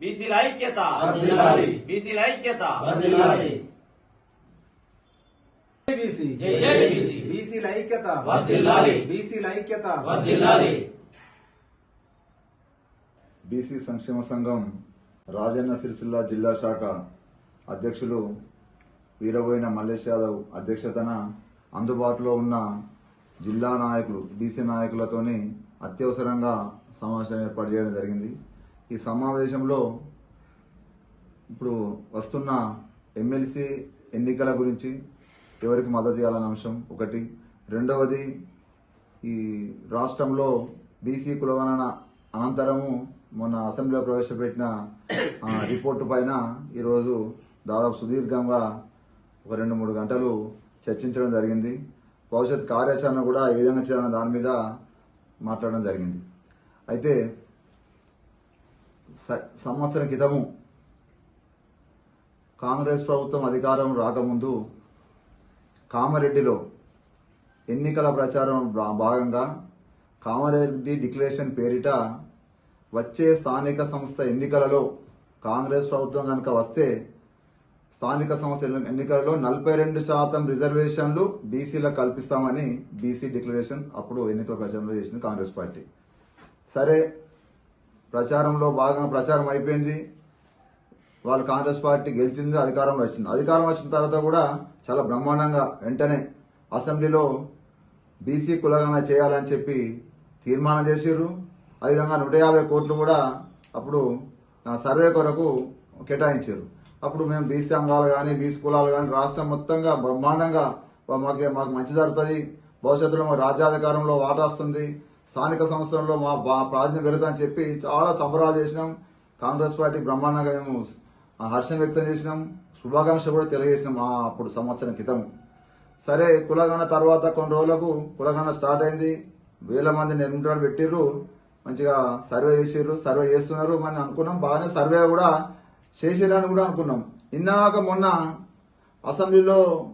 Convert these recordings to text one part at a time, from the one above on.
బీసీల ఐక్యత. బీసీల ఐక్యత వర్ధిల్లాలి. బీసీ జై జై బీసీ. బీసీల ఐక్యత. బీసీల ఐక్యత. బీసీ సంక్షేమ సంఘం రాజన్న సిరిసిల్ల జిల్లా శాఖ అధ్యక్షులు వీరబోయిన మల్లేష్ యాదవ్ అధ్యక్షతన అందుబాటులో ఉన్న జిల్లా నాయకులు బీసీ నాయకులతోని అత్యవసరంగా సమావేశం ఏర్పాటు చేయడం జరిగింది ఈ సమావేశంలో ఇప్పుడు వస్తున్న ఎమ్మెల్సీ ఎన్నికల గురించి ఎవరికి మద్దతు ఇవ్వాలనే అంశం ఒకటి. రెండవది ఈ రాష్ట్రంలో బీసీ కులగణన అనంతరము మొన్న అసెంబ్లీలో ప్రవేశపెట్టిన రిపోర్టు పైన ఈరోజు దాదాపు సుదీర్ఘంగా ఒక రెండు మూడు గంటలు చర్చించడం జరిగింది. భవిష్యత్ కార్యాచరణ కూడా ఏ విధంగా చేయాలన్న దాని మీద మాట్లాడడం జరిగింది. అయితే సంవత్సరం క్రితము కాంగ్రెస్ ప్రభుత్వం అధికారం రాకముందు కామారెడ్డిలో ఎన్నికల ప్రచారం భా- భాగంగా కామారెడ్డి డిక్లరేషన్ పేరిట వచ్చే స్థానిక సంస్థ ఎన్నికలలో కాంగ్రెస్ ప్రభుత్వం కనుక వస్తే స్థానిక సంస్థ ఎన్నికలలో నలభై రెండు శాతం రిజర్వేషన్లు బీసీలకు కల్పిస్తామని బీసీ డిక్లరేషన్ అప్పుడు ఎన్నికల ప్రచారంలో చేసింది కాంగ్రెస్ పార్టీ. సరే ప్రచారంలో బాగా ప్రచారం అయిపోయింది. వాళ్ళు కాంగ్రెస్ పార్టీ గెలిచింది అధికారంలో వచ్చింది. అధికారం వచ్చిన తర్వాత కూడా చాలా బ్రహ్మాండంగా వెంటనే అసెంబ్లీలో బీసీ కులగణన చేయాలని చెప్పి తీర్మానం చేసారు అదేవిధంగా నూట యాభై కోట్లు కూడా అప్పుడు సర్వే కొరకు కేటాయించారు అప్పుడు మేము బీసీ సంఘాలు కానీ బీసీ కులాలు కానీ రాష్ట్రం మొత్తంగా బ్రహ్మాండంగా మాకు మాకు మంచి జరుగుతుంది. భవిష్యత్తులో మాకు రాజ్యాధికారంలో వాటా వస్తుంది. స్థానిక సంస్థల్లో మా బా- పెడతామని చెప్పి చాలా సంబరాలు చేసినాం. కాంగ్రెస్ పార్టీ బ్రహ్మాండంగా మేము హర్షం వ్యక్తం చేసినాం. శుభాకాంక్ష కూడా తెలియజేసినాం ఆ అప్పుడు సంవత్సరం క్రితం. సరే కులగణ తర్వాత కొన్ని రోజులకు కులగణ స్టార్ట్ అయింది. వేల మంది నిర్మించడం పెట్టిర్రు. మంచిగా సర్వే చేసిర్రు సర్వే చేస్తున్నారు. మనం అనుకున్నాం బాగానే సర్వే కూడా చేసిరని కూడా అనుకున్నాం. నిన్నాక మొన్న అసెంబ్లీలో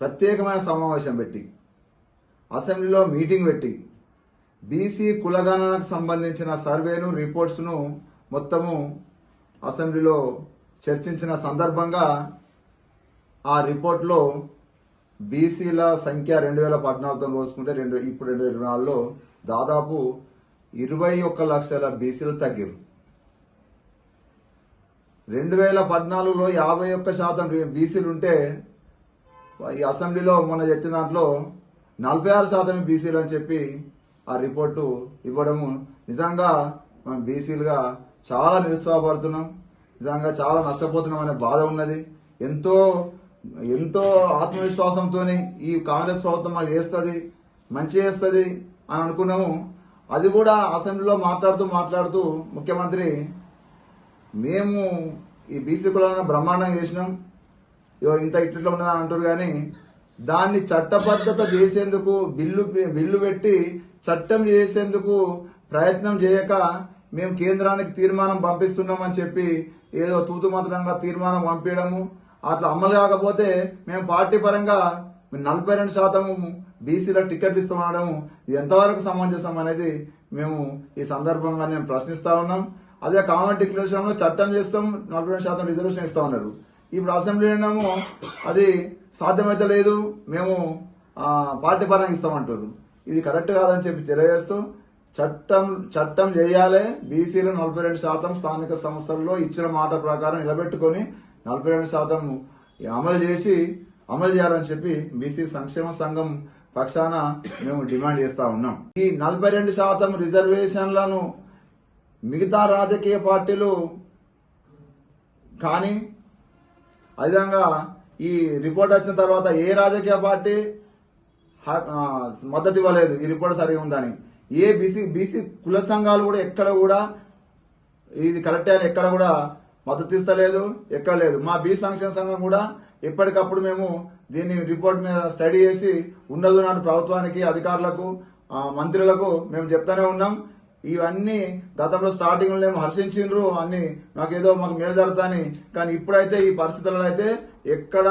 ప్రత్యేకమైన సమావేశం పెట్టి అసెంబ్లీలో మీటింగ్ పెట్టి బీసీ కులగణనకు సంబంధించిన సర్వేను రిపోర్ట్స్ను మొత్తము అసెంబ్లీలో చర్చించిన సందర్భంగా ఆ రిపోర్ట్లో బీసీల సంఖ్య రెండు వేల పద్నాలుగుతో పోసుకుంటే రెండు ఇప్పుడు రెండు వేల ఇరవై నాలుగులో దాదాపు ఇరవై ఒక్క లక్షల బీసీలు తగ్గిరు. రెండు వేల పద్నాలుగులో యాభై ఒక్క శాతం బీసీలు ఉంటే ఈ అసెంబ్లీలో మొన్న చెప్పిన దాంట్లో నలభై ఆరు శాతం బీసీలు అని చెప్పి ఆ రిపోర్టు ఇవ్వడము. నిజంగా మనం బీసీలుగా చాలా నిరుత్సాహపడుతున్నాం. నిజంగా చాలా నష్టపోతున్నాం అనే బాధ ఉన్నది. ఎంతో ఎంతో ఆత్మవిశ్వాసంతో ఈ కాంగ్రెస్ ప్రభుత్వం మాకు చేస్తుంది మంచి చేస్తుంది అని అనుకున్నాము. అది కూడా అసెంబ్లీలో మాట్లాడుతూ మాట్లాడుతూ ముఖ్యమంత్రి మేము ఈ బీసీ కులాలను బ్రహ్మాండంగా చేసినాం. ఇగో ఇంత ఇట్లా ఉన్నదని అంటారు కానీ దాన్ని చట్టబద్ధత చేసేందుకు బిల్లు బిల్లు పెట్టి చట్టం చేసేందుకు ప్రయత్నం చేయక మేము కేంద్రానికి తీర్మానం పంపిస్తున్నామని చెప్పి ఏదో తూతుమాత్రంగా తీర్మానం పంపించడము. అట్లా అమలు కాకపోతే మేము పార్టీ పరంగా నలభై రెండు శాతము బీసీల టికెట్లు ఇస్తామనడం ఎంతవరకు సమంజసం అనేది మేము ఈ సందర్భంగా మేము ప్రశ్నిస్తా ఉన్నాం. అదే కామన్ డిక్లరేషన్లో చట్టం చేస్తాం నలభై రెండు శాతం రిజర్వేషన్ ఇస్తా ఉన్నారు. ఇప్పుడు అసెంబ్లీ ఏమో అది సాధ్యమైతే లేదు మేము పార్టీ పరంగా ఇస్తామంటారు. ఇది కరెక్ట్ కాదని చెప్పి తెలియజేస్తూ చట్టం చట్టం చేయాలి బీసీలు నలభై రెండు శాతం స్థానిక సంస్థల్లో ఇచ్చిన మాట ప్రకారం నిలబెట్టుకొని నలభై రెండు శాతం అమలు చేసి అమలు చేయాలని చెప్పి బీసీ సంక్షేమ సంఘం పక్షాన మేము డిమాండ్ చేస్తా ఉన్నాం. ఈ నలభై రెండు శాతం రిజర్వేషన్లను మిగతా రాజకీయ పార్టీలు కానీ అదేవిధంగా ఈ రిపోర్ట్ వచ్చిన తర్వాత ఏ రాజకీయ పార్టీ మద్దతు ఇవ్వలేదు. ఈ రిపోర్ట్ సరిగా ఉందని. ఏ బీసీ బీసీ కుల సంఘాలు కూడా ఎక్కడ కూడా ఇది కరెక్టే అని ఎక్కడ కూడా మద్దతు ఇస్తలేదు ఎక్కడ లేదు. మా బీ సంక్షేమ సంఘం కూడా ఎప్పటికప్పుడు మేము దీన్ని రిపోర్ట్ మీద స్టడీ చేసి ఉండదు నాటి ప్రభుత్వానికి అధికారులకు మంత్రులకు మేము చెప్తానే ఉన్నాం. ఇవన్నీ గతంలో స్టార్టింగ్ మేము ఏమో హర్షించిండ్రు అన్ని మాకేదో మాకు మేలు జరుగుతాయని. కానీ ఇప్పుడైతే ఈ పరిస్థితులలో అయితే ఎక్కడ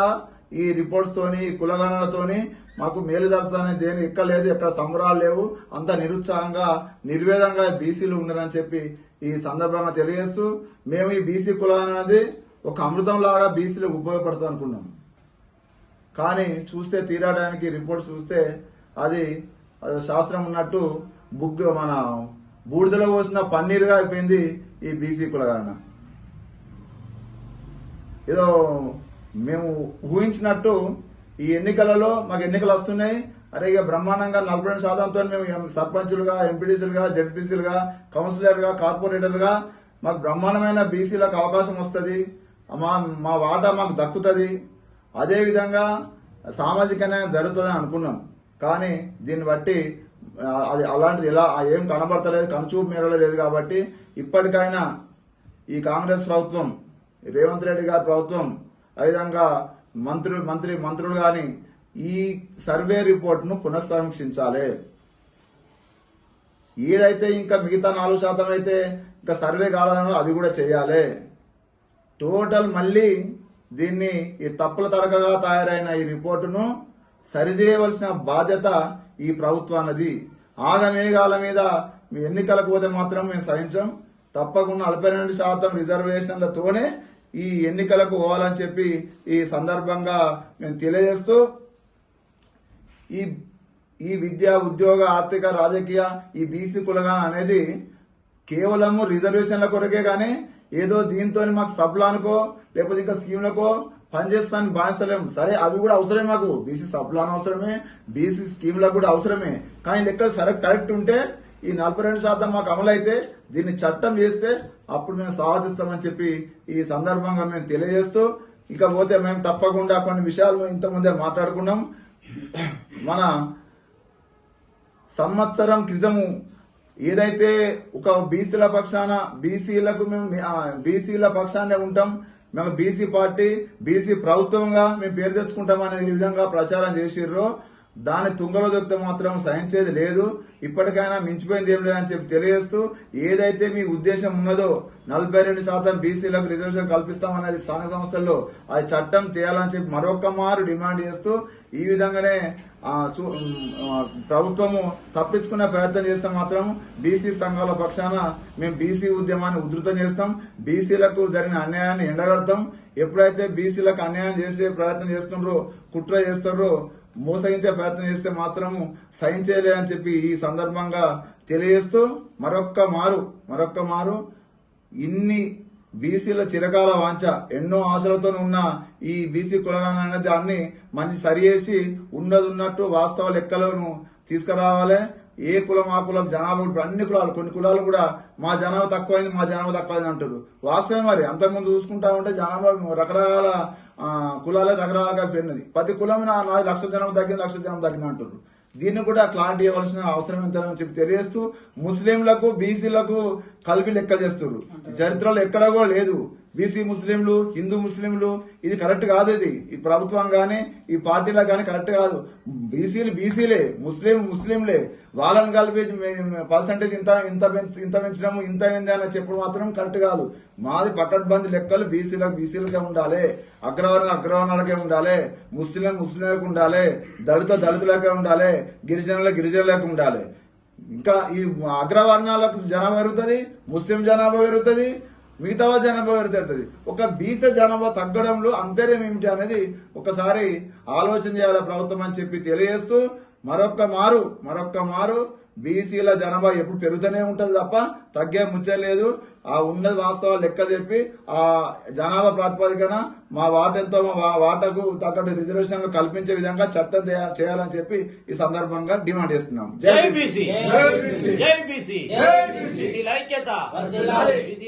ఈ రిపోర్ట్స్ తోని ఈ కులగణనతోని మాకు మేలు జరుగుతుందని దేని ఎక్కలేదు ఎక్కడ సంబరాలు లేవు. అంత నిరుత్సాహంగా నిర్వేదంగా బీసీలు ఉన్నారని చెప్పి ఈ సందర్భంగా తెలియజేస్తూ మేము ఈ బీసీ కులం అనేది ఒక అమృతం లాగా బీసీలు ఉపయోగపడుతుంది అనుకున్నాం. కానీ చూస్తే తీరడానికి రిపోర్ట్స్ చూస్తే అది అది శాస్త్రం ఉన్నట్టు బుక్ మన బూడిదలో పోసిన పన్నీరుగా అయిపోయింది ఈ బీసీ కులగణన. ఏదో మేము ఊహించినట్టు ఈ ఎన్నికలలో మాకు ఎన్నికలు వస్తున్నాయి. అరే ఇక బ్రహ్మాండంగా నలభై రెండు శాతంతో మేము సర్పంచులుగా ఎంపీడీసీలుగా జెడ్పీసీలుగా కౌన్సిలర్గా కార్పొరేటర్లుగా మాకు బ్రహ్మాండమైన బీసీలకు అవకాశం వస్తుంది. మా మా వాటా మాకు దక్కుతుంది. అదేవిధంగా సామాజిక న్యాయం జరుగుతుందని అనుకున్నాం. కానీ దీన్ని బట్టి అది అలాంటిది ఎలా ఏం కనబడతలేదు కనుచూపు మేరలో లేదు కాబట్టి ఇప్పటికైనా ఈ కాంగ్రెస్ ప్రభుత్వం రేవంత్ రెడ్డి గారి ప్రభుత్వం అదేవిధంగా మంత్రులు మంత్రి మంత్రులు కానీ ఈ సర్వే రిపోర్ట్ను పునఃసమీక్షించాలి. ఏదైతే ఇంకా మిగతా నాలుగు శాతం అయితే ఇంకా సర్వే కాలేదనో అది కూడా చేయాలి. టోటల్ మళ్ళీ దీన్ని ఈ తప్పుల తడకగా తయారైన ఈ రిపోర్టును సరిచేయవలసిన బాధ్యత ఈ ప్రభుత్వానది. ఆగమేఘాల మీద మీ ఎన్నికలకు పోతే మాత్రం మేము సహించం. తప్పకుండా నలభై రెండు శాతం రిజర్వేషన్లతోనే ఈ ఎన్నికలకు పోవాలని చెప్పి ఈ సందర్భంగా మేము తెలియజేస్తూ ఈ ఈ విద్య ఉద్యోగ ఆర్థిక రాజకీయ ఈ బీసీ కులగాన అనేది కేవలము రిజర్వేషన్ల కొరకే కానీ ఏదో దీంతో మాకు సబ్లానుకో లేకపోతే ఇంకా స్కీమ్లకో పనిచేస్తాను బాధిస్తలేం సరే అవి కూడా అవసరమే మాకు. బీసీ సబ్లాన్ అవసరమే బీసీ స్కీమ్లకు కూడా అవసరమే. కానీ లెక్క సరే కరెక్ట్ ఉంటే ఈ నలభై రెండు శాతం మాకు అమలైతే దీన్ని చట్టం చేస్తే అప్పుడు మేము సాధిస్తామని చెప్పి ఈ సందర్భంగా మేము తెలియజేస్తూ ఇకపోతే మేము తప్పకుండా కొన్ని విషయాలు ఇంతకుముందే మాట్లాడుకున్నాం. మన సంవత్సరం క్రితము ఏదైతే ఒక బీసీల పక్షాన బీసీలకు మేము బీసీల పక్షానే ఉంటాం. మేము బీసీ పార్టీ బీసీ ప్రభుత్వంగా మేము పేరు తెచ్చుకుంటాం అనే విధంగా ప్రచారం చేసిర్రో. దాని తుంగలో దొక్కితే మాత్రం సహించేది లేదు. ఇప్పటికైనా మించిపోయింది ఏం లేదని చెప్పి తెలియజేస్తూ ఏదైతే మీ ఉద్దేశం ఉన్నదో నలభై రెండు శాతం బీసీలకు రిజర్వేషన్ కల్పిస్తామనేది స్థానిక సంస్థల్లో అది చట్టం చేయాలని చెప్పి మరొక మారు డిమాండ్ చేస్తూ ఈ విధంగానే ప్రభుత్వము తప్పించుకునే ప్రయత్నం చేస్తే మాత్రం బీసీ సంఘాల పక్షాన మేము బీసీ ఉద్యమాన్ని ఉధృతం చేస్తాం. బీసీలకు జరిగిన అన్యాయాన్ని ఎండగడతాం. ఎప్పుడైతే బీసీలకు అన్యాయం చేసే ప్రయత్నం చేస్తుండ్రో కుట్ర చేస్తారో మోసగించే ప్రయత్నం చేస్తే మాత్రము సహించేలే అని చెప్పి ఈ సందర్భంగా తెలియజేస్తూ మరొక్క మారు మరొక్క మారు. ఇన్ని బీసీల చిరకాల వాంఛ ఎన్నో ఆశలతో ఉన్న ఈ బీసీ కులగాన అనే దాన్ని మంచి సరిచేసి ఉన్నది ఉన్నట్టు వాస్తవ లెక్కలను తీసుకురావాలి. ఏ కులం ఆ కులం జనాభా ఇప్పుడు అన్ని కులాలు కొన్ని కులాలు కూడా మా జనాభా తక్కువైంది మా జనాభా తక్కువైంది అంటారు వాస్తవం మరి అంతకుముందు చూసుకుంటా ఉంటే జనాభా రకరకాల కులాలే రకరకాలుగా పెరిగినది. ప్రతి కులం నా నాది లక్ష జనాభా తగ్గింది లక్ష జనాభా తగ్గింది అంటారు దీన్ని కూడా క్లారిటీ ఇవ్వాల్సిన అవసరం ఎంతని చెప్పి తెలియజేస్తూ ముస్లింలకు బీసీలకు కలిపి లెక్క చేస్తారు చరిత్రలో ఎక్కడగో కూడా లేదు. బీసీ ముస్లింలు హిందూ ముస్లింలు ఇది కరెక్ట్ కాదు ఇది. ఈ ప్రభుత్వం కానీ ఈ పార్టీలా కానీ కరెక్ట్ కాదు. బీసీలు బీసీలే ముస్లిం ముస్లింలే. వాళ్ళని కలిపి పర్సంటేజ్ ఇంత ఇంత పెంచ ఇంత పెంచడము ఇంత అయింది అని చెప్పడం మాత్రం కరెక్ట్ కాదు. మాది పకడ్బందీ లెక్కలు బీసీలకు బీసీలకే ఉండాలి. అగ్రవర్ణ అగ్రవర్ణాలకే ఉండాలి. ముస్లిం ముస్లింలకు ఉండాలి. దళిత దళితులకే ఉండాలి. గిరిజనుల గిరిజనులకు ఉండాలి. ఇంకా ఈ అగ్రవర్ణాలకు జనాభా పెరుగుతుంది ముస్లిం జనాభా పెరుగుతుంది మిగతా జనాభా పెరుగుతుంది ఒక బీస జనాభా తగ్గడంలో అంతర్యం ఏమిటి అనేది ఒకసారి ఆలోచన చేయాలి ప్రభుత్వం అని చెప్పి తెలియజేస్తూ మరొక్క మారు మరొక్క మారు బీసీల జనాభా ఎప్పుడు పెరుగుతూనే ఉంటుంది తప్ప తగ్గే ముచ్చలేదు ఆ ఉన్నది వాస్తవాలు లెక్క చెప్పి ఆ జనాభా ప్రాతిపదికన మా వాట ఎంతో మా వాటకు తగ్గట్టు రిజర్వేషన్లు కల్పించే విధంగా చట్టం చేయ- చేయాలని చెప్పి ఈ సందర్భంగా డిమాండ్ చేస్తున్నాం. జై జై బీసీ. బీసీ. జై బీసీ. జై బీసీ.